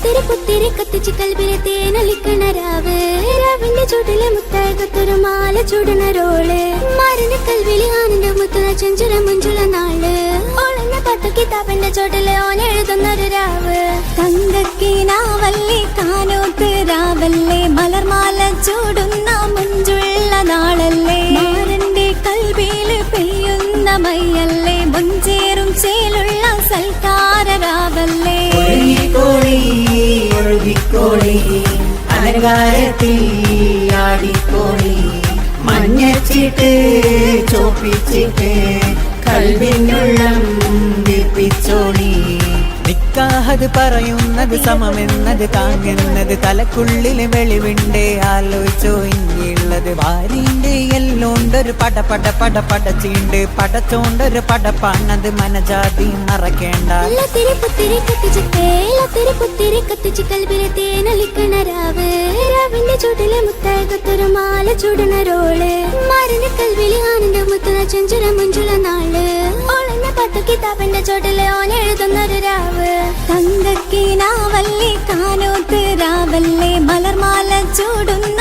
ലത്തിരി പുത്തിരി കത്തിച്ച് കൽബിലെ തേനൊലിക്കണ രാവ് രാവിന്റെ ചുടലെ മുത്തായ കത്തൊരു മാല ചുടണ റോൾ മാറിന്റെ കൽവിലെ ആനന്ദ മുത്തുന്ന ചെഞ്ചുര മുഞ്ചുള്ള നാൾ. ഓളെന്ന പാട്ട കിതാബിന്റെ ചുടലെ ഓൻ എഴുതുന്നൊരു രാവ്. തങ്കക്കീനാവല്ലേ കാനോത്ത് രാവല്ലേ മലർമാല ചൂടുന്ന മുഞ്ചുള്ള നാളല്ലേ. മാരന്റെ കൽവിയിൽ പെയ്യുന്ന മയ്യല്ലേ മുഞ്ചേറും ചേലുള്ള സൽക്കാര രാവല്ലേ. ഒഴുകിക്കോളി അലങ്കാരത്തിൽ ആടിക്കോളി. മഞ്ഞച്ചിട്ട് ചോപ്പിച്ചിട്ട് കൽവിനുള്ളം നിക്കാഹത് പറയുന്നത് സമമെന്നത് താങ്ങുന്നത് തലക്കുള്ളിലെ വെളിവിണ്ടേ ആലോചിച്ചോ ഇനിയുള്ളത് വാരിന്റെ എല്ലോണ്ടൊരു പട പട പട പടച്ചീണ്ട്. പടച്ചോണ്ടൊരു പടപ്പാണത് മനജാതി മറക്കേണ്ട. ലത്തിരി പുത്തിരി കത്തിച്ചിട്ടേ ലത്തിരി പുത്തിരി കത്തിച്ച് കൽബിലെ തേനൊലിക്കണ രാവ്. രാവിന്റെ ചൂട്ടിലെ മുത്തായ മാല കിതാബിന്റെ ഓൻ എഴുതുന്നൊരു രാവ്. തങ്കക്കീനാവല്ലേ കാനോത്ത് രാവല്ലേ മലർമാല ചൂടുന്ന